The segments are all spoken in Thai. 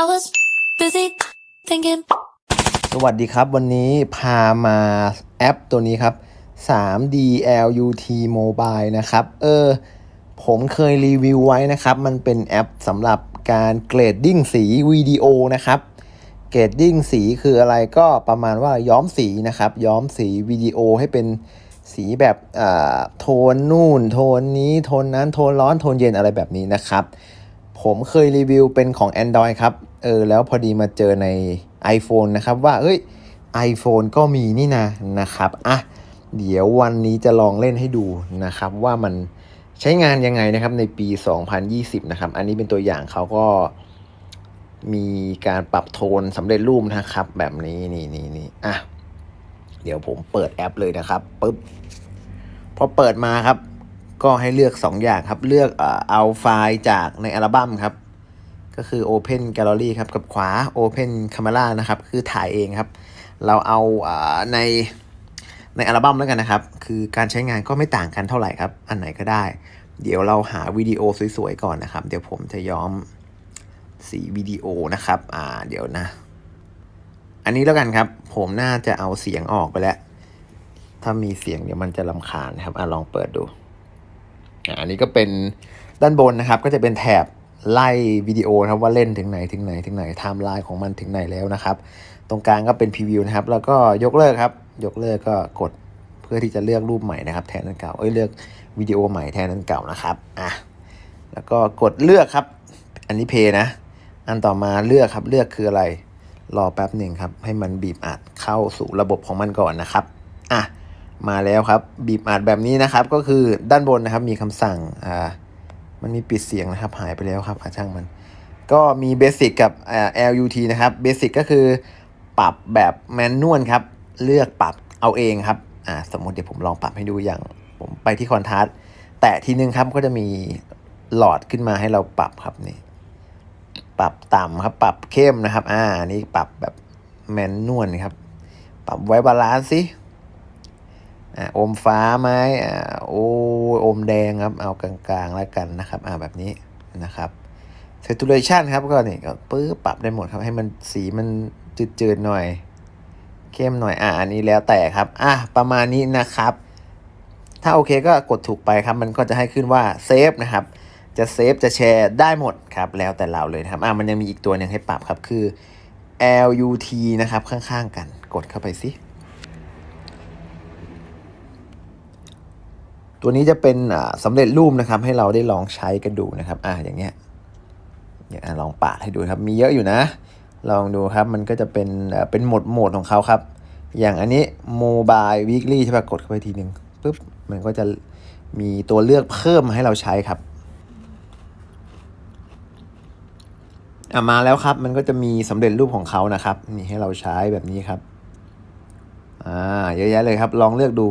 I was busy thinking. สวัสดีครับ วันนี้พามาแอปตัวนี้ครับ 3D LUT Mobile นะครับ เออ ผมเคยรีวิวไว้นะครับ มันเป็นแอปสำหรับการเกรดดิ้งสีวิดีโอนะครับ เกรดดิ้งสีคืออะไรก็ประมาณว่าย้อมสีนะครับ ย้อมสีวิดีโอให้เป็นสีแบบโทนนู่น โทนนี้ โทนนั้น โทนร้อน โทนเย็นอะไรแบบนี้นะครับ ผมเคยรีวิวเป็นของ Android ครับ เออ แล้วพอดีมาเจอใน iPhone นะครับ ว่า เอ้ย iPhone ก็มีนี่นะนะครับ อะ เดี๋ยววันนี้จะลองเล่นให้ดูนะครับ ว่ามันใช้งานยังไงนะครับในปี 2020 นะครับ อันนี้เป็นตัวอย่างเขาก็มีการปรับโทนสำเร็จรูปนะครับ แบบนี้นี่นี่นี่อะ เดี๋ยวผมเปิดแอปเลยนะครับปุ๊บพอเปิดมาครับ ก็ให้เลือก 2 อย่างครับ เลือกเอาไฟล์จากในอัลบั้มครับ ก็คือ Open Gallery ครับ กับขวา Open Camera นะครับ คือถ่ายเองครับ เราเอาในในอัลบั้มแล้วกันนะครับ คือการใช้งานก็ไม่ต่างกันเท่าไหร่ครับ อันไหนก็ได้ เดี๋ยวเราหาวิดีโอสวยๆก่อนนะครับ เดี๋ยวผมจะย้อมสีวิดีโอนะครับ อ่า เดี๋ยวนะ อันนี้แล้วกันครับ ผมน่าจะเอาเสียงออกไปแล้ว ถ้ามีเสียงเดี๋ยวมันจะลำคาญนครับ อะลองเปิดดู อันนี้ก็เป็นด้านบนนะครับ ก็จะเป็นแถบไล่วิดีโอนะครับว่าเล่นถึงไหนถึงไหนถึงไหนไทม์ไลน์ของมันถึงไหนแล้วนะครับ ตรงกลางก็เป็นพรีวิวนะครับ แล้วก็ยกเลิกครับ ยกเลิกก็กดเพื่อที่จะเลือกรูปใหม่นะครับ แทนอันเก่าเอ้ยเลือกวิดีโอใหม่แทนอันเก่านะครับอะแล้วก็กดเลือกครับ อันนี้เพย์นะ อันต่อมาเลือกครับเลือกคืออะไรรอแป๊บหนึ่งครับ ให้มันบีบอัดเข้าสู่ระบบของมันก่อนนะครับอะ มาแล้วครับ บีบอัดแบบนี้นะครับ ก็คือด้านบนนะครับ มีคำสั่งอ่ามันมีปิดเสียงนะครับ หายไปแล้วครับอาช่างมัน ก็มีเบสิกกับอ่า LUT นะครับเบสิกก็คือปรับแบบแมนนวลครับ เลือกปรับเอาเองครับอ่าสมมติเดี๋ยวผมลองปรับให้ดูอย่างผมไปที่คอนทราสต์แตะทีนึงครับก็จะมีหลอดขึ้นมาให้เราปรับครับนี่ปรับต่ำครับ ปรับเข้มนะครับ อ่านนี่ปรับแบบแมนนวลครับ ปรับไว้บาลานซ์สิ อ่าอมฟ้าไหมอ่าโอ้อมแดงครับ เอากลางๆแล้วกันนะครับอ่าแบบนี้นะครับ saturation ครับก็นี่ก็ปื้อปรับได้หมดครับ ให้มันสีมันจืดๆหน่อย เข้มหน่อยอ่าอันนี้แล้วแต่ครับ อะประมาณนี้นะครับ ถ้าโอเคก็กดถูกไปครับ มันก็จะให้ขึ้นว่าเซฟนะครับ จะเซฟจะแชร์ได้หมดครับ แล้วแต่เราเลยครับอะมันยังมีอีกตัวหนึ่งให้ปรับครับคือ LUT นะครับข้างๆกัน กดเข้าไปสิ ตัวนี้จะเป็นอ่าสำเร็จรูปนะครับ ให้เราได้ลองใช้กันดูนะครับ อ่าอย่างเงี้ยอย่างอะลองปาดให้ดูครับ มีเยอะอยู่นะ ลองดูครับ มันก็จะเป็นเป็นโหมดโหมดของเขาครับ อย่างอันนี้ Mobile Weekly ใช่ปะกดเข้าไปทีหนึ่งปุ๊บ มันก็จะมีตัวเลือกเพิ่มมาให้เราใช้ครับอะมาแล้วครับ มันก็จะมีสำเร็จรูปของเขานะครับ นี่ให้เราใช้แบบนี้ครับ อ่า เยอะแยะเลยครับ ลองเลือกดู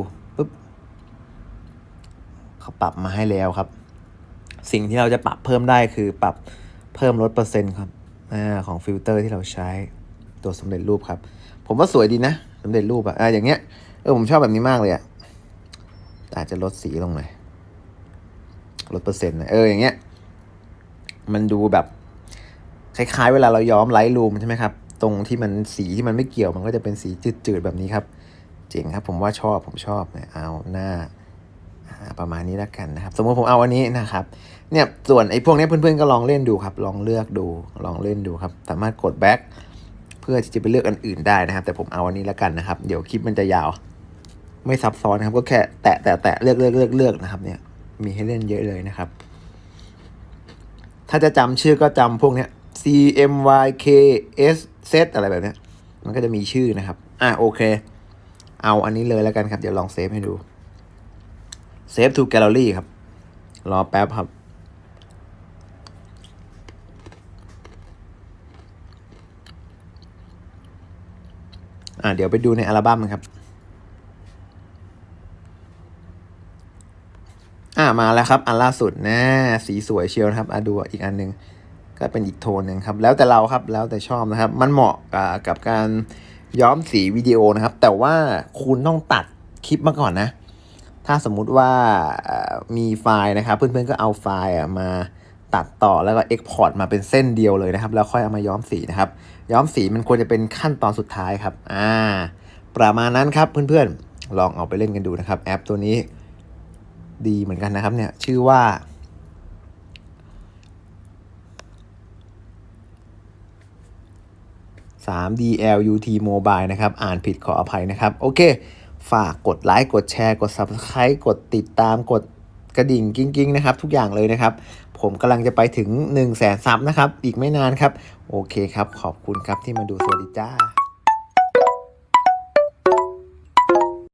ปรับมาให้แล้วครับ สิ่งที่เราจะปรับเพิ่มได้คือปรับเพิ่มลดเปอร์เซ็นต์ครับอของฟิลเตอร์ที่เราใช้ตัวสำเร็จรูปครับ ผมว่าสวยดีนะสำเร็จรูปอะอ่าอย่างเงี้ยเออผมชอบแบบนี้มากเลยอะอาจจะลดสีลงหน่อยลดเปอร์เซ็นต์น่อยเอออย่างเงี้ย มันดูแบบคล้ายๆ เวลาเราย้อมไลท์รูมใช่ไหมครับ ตรงที่มันสีที่มันไม่เกี่ยวมันก็จะเป็นสีจืดๆแบบนี้ครับ เจ๋งครับ ผมว่าชอบผมชอบเนี่ยเอาหน้า ประมาณนี้แล้วกันนะครับ สมมติผมเอาอันนี้นะครับ เนี่ยส่วนไอ้พวกนี้เพื่อนๆก็ลองเล่นดูครับ ลองเลือกดู ลองเล่นดูครับ สามารถกดแบ็คเพื่อที่จะไปเลือกอันอื่นได้นะครับ แต่ผมเอาอันนี้แล้วกันนะครับ เดี๋ยวคลิปมันจะยาว ไม่ซับซ้อนนะครับ ก็แค่แตะแตะแตะเลือกเลือกเลือกเลือกนะครับ เนี่ย มีให้เล่นเยอะเลยนะครับ ถ้าจะจำชื่อก็จำพวกเนี้ย C M Y K S Z อะไรแบบนี้มันก็จะมีชื่อนะครับ อะโอเค เอาอันนี้เลยแล้วกันครับ เดี๋ยวลองเซฟให้ดู Save to Gallery ครับ รอแป๊บครับ อ่าเดี๋ยวไปดูในอัลบั้มครับ อ่ามาแล้วครับ อันล่าสุดนะ สีสวยเชียวนะครับอะดูอีกอันหนึ่งก็เป็นอีกโทนหนึ่งครับ แล้วแต่เราครับแล้วแต่ชอบนะครับ มันเหมาะกับกับการย้อมสีวิดีโอนะครับ แต่ว่าคุณต้องตัดคลิปมาก่อนนะ ถ้าสมมุติว่ามีไฟล์นะครับ เพื่อนๆก็เอาไฟล์อะมาตัดต่อแล้วก็ Export มาเป็นเส้นเดียวเลยนะครับ แล้วค่อยเอามาย้อมสีนะครับ ย้อมสีมันควรจะเป็นขั้นตอนสุดท้ายครับ อ่า ประมาณนั้นครับเพื่อนๆ ลองเอาไปเล่นกันดูนะครับ แอปตัวนี้ดีเหมือนกันนะครับเนี่ย ชื่อว่า 3DLUT Mobile นะครับ อ่านผิดขออภัยนะครับ โอเค ฝากกดไลค์กดแชร์กด Subscribe กดติดตามกดกระดิ่งกิ้งๆนะครับ ทุกอย่างเลยนะครับ ผมกำลังจะไปถึง 1 0 0 0 0แสนซับนะครับ อีกไม่นานครับ โอเคครับ ขอบคุณครับที่มาดูสวัสดีจ้า